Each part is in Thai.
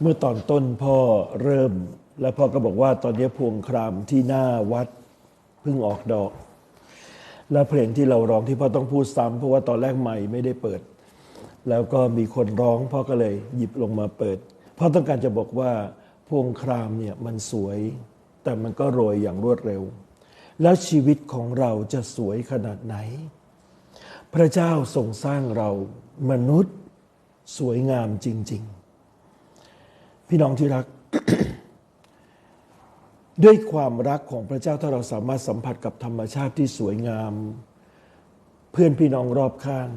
เมื่อตอนต้นพ่อเริ่ม แล้วพ่อก็บอกว่าตอนนี้พวงครามที่หน้าวัดเพิ่งออกดอก แล้วเพลงที่เราร้องที่พ่อต้องพูดซ้ำเพราะว่าตอนแรกใหม่ไม่ได้เปิด แล้วก็มีคนร้องพ่อก็เลยหยิบลงมาเปิดพ่อต้องการจะบอกว่าพวงครามเนี่ยมันสวย แต่มันก็โรยอย่างรวดเร็ว แล้วชีวิตของเราจะสวยขนาดไหน พระเจ้าทรงสร้างเรามนุษย์สวยงามจริง ๆ พี่น้องที่รัก ด้วยความรักของพระเจ้าถ้าเราสามารถสัมผัสกับธรรมชาติที่สวยงาม เพื่อนพี่น้องรอบข้าง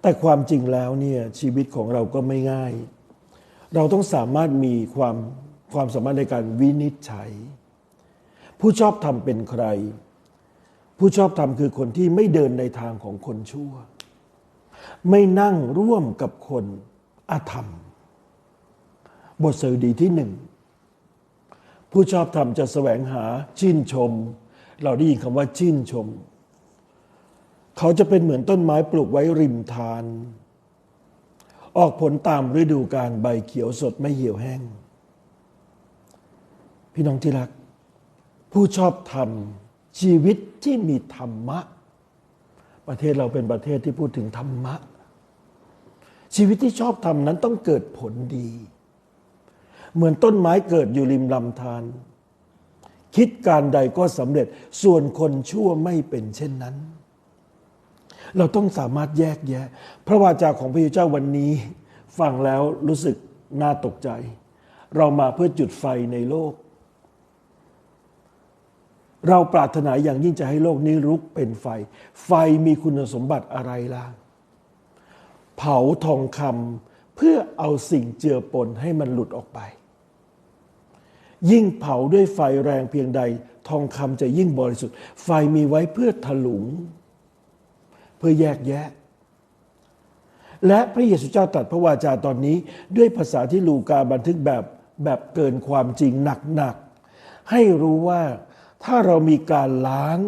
แต่ความจริงแล้วเนี่ยชีวิตของเราก็ไม่ง่าย เราต้องสามารถมีความความสามารถในการวินิจฉัย ผู้ชอบทำเป็นใคร ผู้ชอบทำคือคนที่ไม่เดินในทางของคนชั่ว ไม่นั่งร่วมกับคนอาธรรม บทสดุดีที่หนึ่งผู้ชอบธรรมจะแสวงหาชื่นชม เราได้ยินคำว่าชื่นชม เขาจะเป็นเหมือนต้นไม้ปลูกไว้ริมทาน ออกผลตามฤดูกาลใบเขียวสดไม่เหี่ยวแห้ง พี่น้องที่รัก ผู้ชอบธรรมชีวิตที่มีธรรมะ ประเทศเราเป็นประเทศที่พูดถึงธรรมะ ชีวิตที่ชอบธรรมนั้นต้องเกิดผลดี เหมือนต้นไม้เกิดอยู่ริมลำธารคิดการใดก็สำเร็จส่วนคนชั่วไม่เป็นเช่นนั้น เราต้องสามารถแยกแยะ พระวาจาของพระเจ้าวันนี้ ฟังแล้วรู้สึกน่าตกใจ เรามาเพื่อจุดไฟในโลก เราปรารถนาอย่างยิ่งจะให้โลกนี้ลุกเป็นไฟ ไฟมีคุณสมบัติอะไรล่ะ เผาทองคำเพื่อเอาสิ่งเจือปนให้มันหลุดออกไป ยิ่งเผาด้วยไฟแรงเพียงใด ทองคำจะยิ่งบริสุทธิ์ ไฟมีไว้เพื่อถลุง เพื่อแยกแยะ และพระเยซูเจ้าตรัสพระวาจาตอนนี้ ด้วยภาษาที่ลูกาบันทึกแบบแบบเกินความจริงหนักๆ ให้รู้ว่าถ้าเรามีการล้าง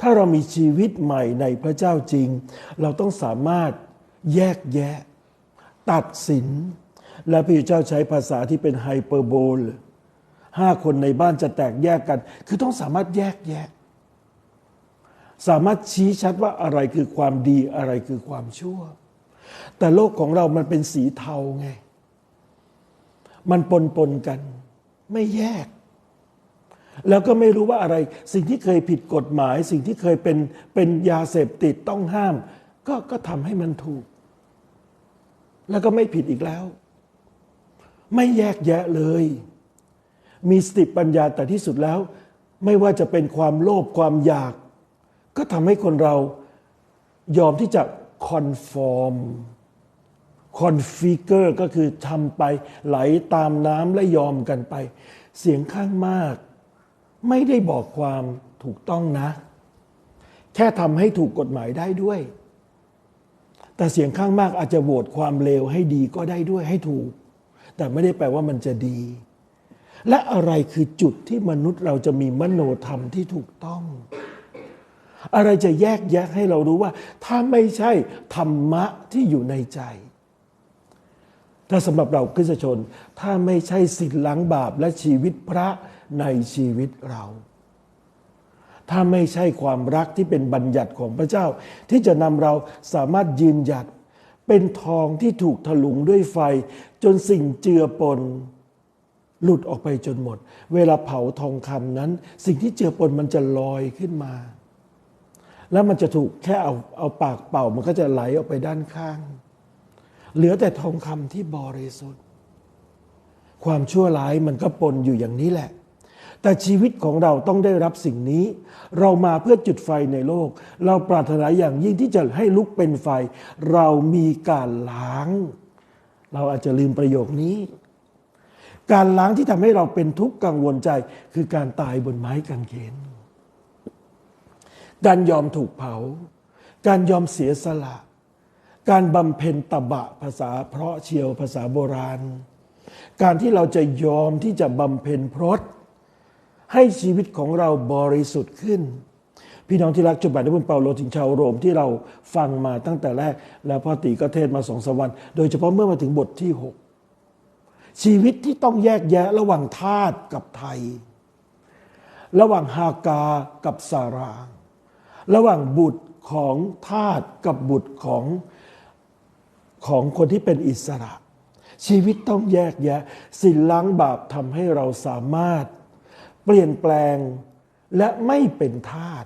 ถ้าเรามีชีวิตใหม่ในพระเจ้าจริง เราต้องสามารถแยกแยะ ตัดสิน และพระเจ้าใช้ภาษาที่เป็นไฮเปอร์โบล ห้าคนในบ้านจะแตกแยกกัน คือต้องสามารถแยกแยะ สามารถชี้ชัดว่าอะไรคือความดีอะไรคือความชั่ว แต่โลกของเรามันเป็นสีเทาไง มันปนปนกัน ไม่แยก แล้วก็ไม่รู้ว่าอะไร สิ่งที่เคยผิดกฎหมาย สิ่งที่เคยเป็นเป็นยาเสพติดต้องห้าม ก็ก็ทำให้มันถูก แล้วก็ไม่ผิดอีกแล้ว ไม่แยกแยะเลย มีสติปัญญาแต่ที่สุดแล้ว ไม่ว่าจะเป็นความโลภความอยาก ก็ทำให้คนเรายอมที่จะคอนฟอร์มคอนฟิกเกอร์ก็คือทำไปไหลตามน้ำและยอมกันไป เสียงข้างมาก ไม่ได้บอกความถูกต้องนะ แค่ทำให้ถูกกฎหมายได้ด้วย แต่เสียงข้างมากอาจจะโหวตความเลวให้ดีก็ได้ด้วยให้ถูก แต่ไม่ได้แปลว่ามันจะดี และอะไรคือจุดที่มนุษย์เราจะมีมโนธรรมที่ถูกต้อง อะไรจะแยกแยะให้เรารู้ว่า ถ้าไม่ใช่ธรรมะที่อยู่ในใจ ถ้าสำหรับเราคริสชน ถ้าไม่ใช่สิทธิล้างบาปและชีวิตพระในชีวิตเรา ถ้าไม่ใช่ความรักที่เป็นบัญญัติของพระเจ้า ที่จะนำเราสามารถยืนหยัด เป็นทองที่ถูกถลุงด้วยไฟ จนสิ่งเจือปน หลุดออกไปจนหมด เวลาเผาทองคำนั้น สิ่งที่เจือปนมันจะลอยขึ้นมา แล้วมันจะถูกแค่เอาเอาปากเป่ามันก็จะไหลออกไปด้านข้าง เหลือแต่ทองคำที่บริสุทธิ์ ความชั่วร้ายมันก็ปนอยู่อย่างนี้แหละ แต่ชีวิตของเราต้องได้รับสิ่งนี้ เรามาเพื่อจุดไฟในโลก เราปรารถนาอย่างยิ่งที่จะให้ลุกเป็นไฟ เรามีการล้าง เราอาจจะลืมประโยคนี้ การล้างที่ทำให้เราเป็นทุกข์กังวลใจ คือการตายบนไม้กางเขนการยอมถูกเผา การยอมเสียสละ การบำเพ็ญตบะภาษาเพราะเชียวภาษาโบราณ การที่เราจะยอมที่จะบำเพ็ญพรตให้ชีวิตของเราบริสุทธิ์ขึ้น พี่น้องที่รักจดหมายที่พุทธเปาโลถึงชาวโรมที่เราฟังมาตั้งแต่แรก แล้วพ่อตีก็เทศมาสองสวรรค์โดยเฉพาะเมื่อมาถึงบทที่หก ชีวิตที่ต้องแยกแยะระหว่างทาสกับไทย ระหว่างฮากากับสารางระหว่างบุตรของทาสกับบุตรของของคนที่เป็นอิสระ ชีวิตต้องแยกแยะสินล้างบาปทำให้เราสามารถ เปลี่ยนแปลงและไม่เป็นทาส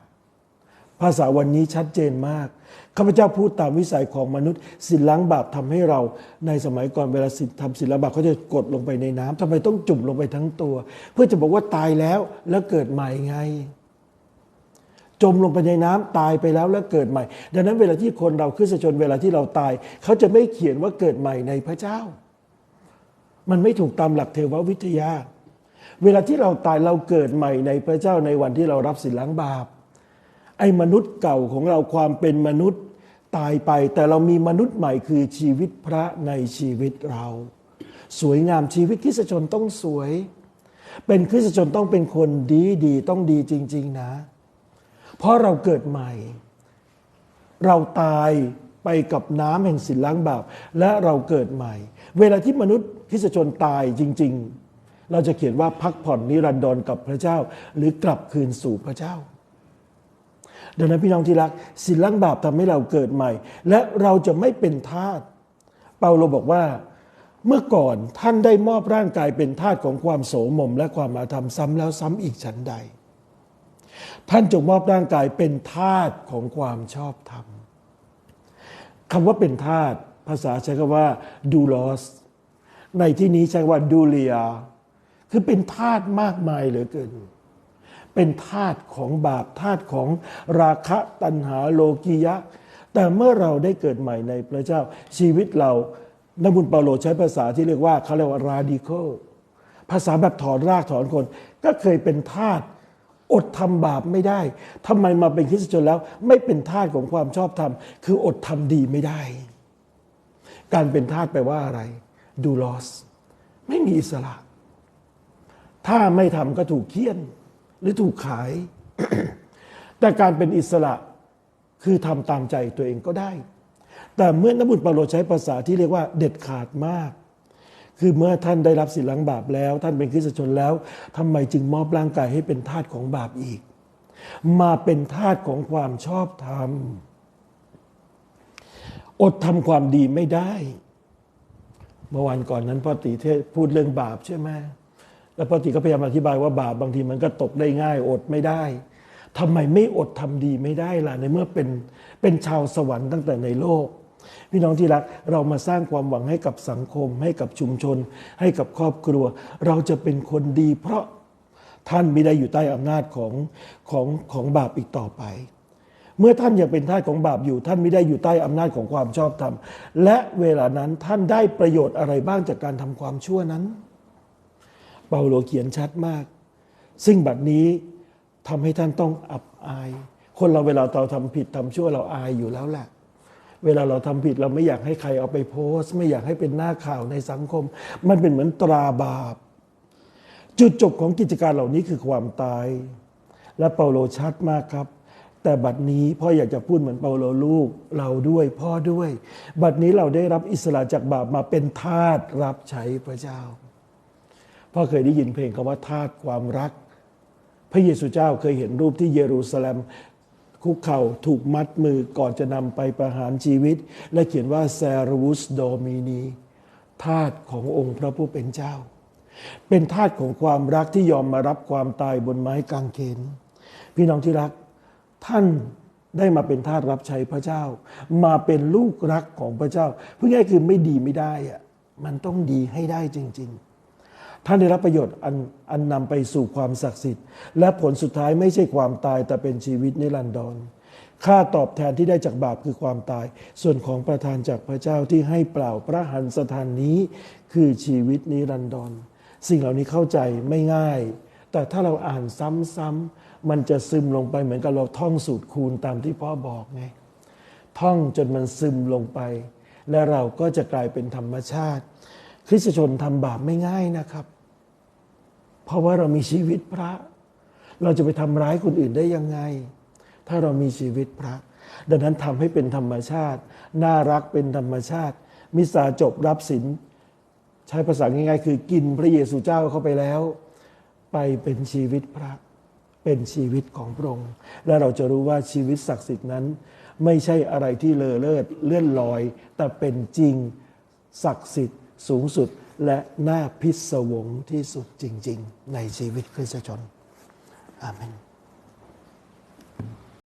ภาษาวันนี้ชัดเจนมากข้าพเจ้าพูดตามวิสัยของมนุษย์สินล้างบาปทำให้เราในสมัยก่อนเวลาสิทำสินล้างบาปเขาจะกดลงไปในน้ำทำไมต้องจุ่มลงไปทั้งตัว เพื่อจะบอกว่าตายแล้วแล้วเกิดใหม่ไง จมลงไปในน้ำตายไปแล้วแล้วเกิดใหม่ ดังนั้นเวลาที่คนเราคริสชนเวลาที่เราตาย เขาจะไม่เขียนว่าเกิดใหม่ในพระเจ้า มันไม่ถูกตามหลักเทววิทยา เวลาที่เราตายเราเกิดใหม่ในพระเจ้าในวันที่เรารับสินล้างบาป อ้มนุษย์เก่าของเราความเป็นมนุษย์ตายไป แต่เรามีมนุษย์ใหม่คือชีวิตพระในชีวิตเรา สวยงามชีวิตคริสชนต้องสวย เป็นคริสชนต้องเป็นคนดีดีต้องดีจริง ๆนะ เพราะเราเกิดใหม่ เราตายไปกับน้ำแห่งสินล้างบาปและเราเกิดใหม่ เวลาที่มนุษย์คริสชนตายจริง ๆ เราจะเขียนว่าพักผ่อนนิรันดรกับพระเจ้า หรือกลับคืนสู่พระเจ้า ดังนั้นพี่น้องที่รักสินล้างบาปทำให้เราเกิดใหม่ และเราจะไม่เป็นทาสเปาโลบอกว่าเมื่อก่อนท่านได้มอบร่างกายเป็นทาสของความโสมม และความอาธรรมซ้ำแล้วซ้ำอีกฉันใด ท่านจงมอบร่างกายเป็นทาสของความชอบธรรมคำว่าเป็นทาสภาษาใช้คำว่าดูลอสในที่นี้ใช้ว่าดูเลียคือเป็นทาสมากมายเหลือเกิน เป็นทาสของบาปทาสของราคะตัณหาโลกียะ แต่เมื่อเราได้เกิดใหม่ในพระเจ้าชีวิตเรานบุญเปาโลใช้ภาษาที่เรียกว่าเขาเรียกว่า radical ภาษาแบบถอนรากถอนคน ก็เคยเป็นทาสอดทำบาปไม่ได้ทำไมมาเป็นคริสเตียนแล้ว ไม่เป็นทาสของความชอบธรรม คืออดทำดีไม่ได้ การเป็นทาสแปลว่าอะไร ดูลอส ไม่มีอิสระ ถ้าไม่ทำก็ถูกเคี่ยน หรือถูกขาย แต่การเป็นอิสระคือทำตามใจตัวเองก็ได้ แต่เมื่อนบุญเปาโลใช้ภาษาที่เรียกว่าเด็ดขาดมาก คือเมื่อท่านได้รับสิล้างบาปแล้ว ท่านเป็นคริสตชนแล้วทำไมจึงมอบร่างกายให้เป็นทาสของบาปอีก มาเป็นทาสของความชอบธรรมอดทำความดีไม่ได้ เมื่อวันก่อนนั้นพ่อตีเทศพูดเรื่องบาปใช่ไหม แล้วพ่อตีก็พยายามอธิบายว่าบาปบางทีมันก็ตกได้ง่ายอดไม่ได้ทำไมไม่อดทำดีไม่ได้ล่ะในเมื่อเป็นเป็นชาวสวรรค์ตั้งแต่ในโลก พี่น้องที่รักเรามาสร้างความหวังให้กับสังคม ให้กับชุมชน ให้กับครอบครัว เราจะเป็นคนดี เพราะท่านไม่ได้อยู่ใต้อำนาจของของของบาปอีกต่อไป เมื่อท่านยังเป็นท่าของบาปอยู่ ท่านไม่ได้อยู่ใต้อำนาจของความชอบธรรมและเวลานั้นท่านได้ประโยชน์อะไรบ้างจากการทำความชั่วนั้น ปาโลเขียนชัดมาก ซึ่งบัดนี้ทำให้ท่านต้องอับอาย คนเราเวลาเราทำผิดทำชั่วเราอายอยู่แล้วแหละเวลาเราทำผิดเราไม่อยากให้ใครเอาไปโพสต์ ไม่อยากให้เป็นหน้าข่าวในสังคม มันเป็นเหมือนตราบาป จุดจบของกิจการเหล่านี้คือความตาย และเปาโลชัดมากครับ แต่บัดนี้พ่ออยากจะพูดเหมือนเปาโลลูกเราด้วยพ่อด้วย บัดนี้เราได้รับอิสระจากบาปมาเป็นทาสรับใช้พระเจ้า พ่อเคยได้ยินเพลงคำว่าทาสความรัก พระเยซูเจ้าเคยเห็นรูปที่เยรูซาเล็มคุกเข่าถูกมัดมือก่อนจะนำไปประหารชีวิต และเขียนว่าแซรวุสโดมินีทาสขององค์พระผู้เป็นเจ้า เป็นทาสของความรักที่ยอมมารับความตายบนไม้กางเขนพี่น้องที่รักท่านได้มาเป็นทาสรับใช้พระเจ้า มาเป็นลูกรักของพระเจ้าพูดง่ายคือไม่ดีไม่ได้อะมันต้องดีให้ได้จริง ๆ ท่านได้รับประโยชน์อันอันนำไปสู่ความศักดิ์สิทธิ์ และผลสุดท้ายไม่ใช่ความตายแต่เป็นชีวิตนิรันดรค่าตอบแทนที่ได้จากบาปคือความตาย ส่วนของประทานจากพระเจ้าที่ให้เปล่าพระหันสถานนี้คือชีวิตนิรันดร สิ่งเหล่านี้เข้าใจไม่ง่าย แต่ถ้าเราอ่านซ้ำๆมันจะซึมลงไปเหมือนกับเราท่องสูตรคูณตามที่พ่อบอกไง ท่องจนมันซึมลงไป และเราก็จะกลายเป็นธรรมชาติ คริสตชนทำบาปไม่ง่ายนะครับ เพราะว่าเรามีชีวิตพระ เราจะไปทำร้ายคนอื่นได้ยังไง ถ้าเรามีชีวิตพระ ดังนั้นทำให้เป็นธรรมชาติ น่ารักเป็นธรรมชาติ มิสาจบรับสินใช้ภาษาง่ายๆ คือกินพระเยซูเจ้าเข้าไปแล้ว ไปเป็นชีวิตพระ เป็นชีวิตของพระองค์ และเราจะรู้ว่าชีวิตศักดิ์สิทธิ์นั้น ไม่ใช่อะไรที่เลอเลิศเลื่อนลอย แต่เป็นจริงศักดิ์สิทธิ์สูงสุด และน่าพิศวงที่สุดจริง ๆ ในชีวิตคริสตชน อาเมน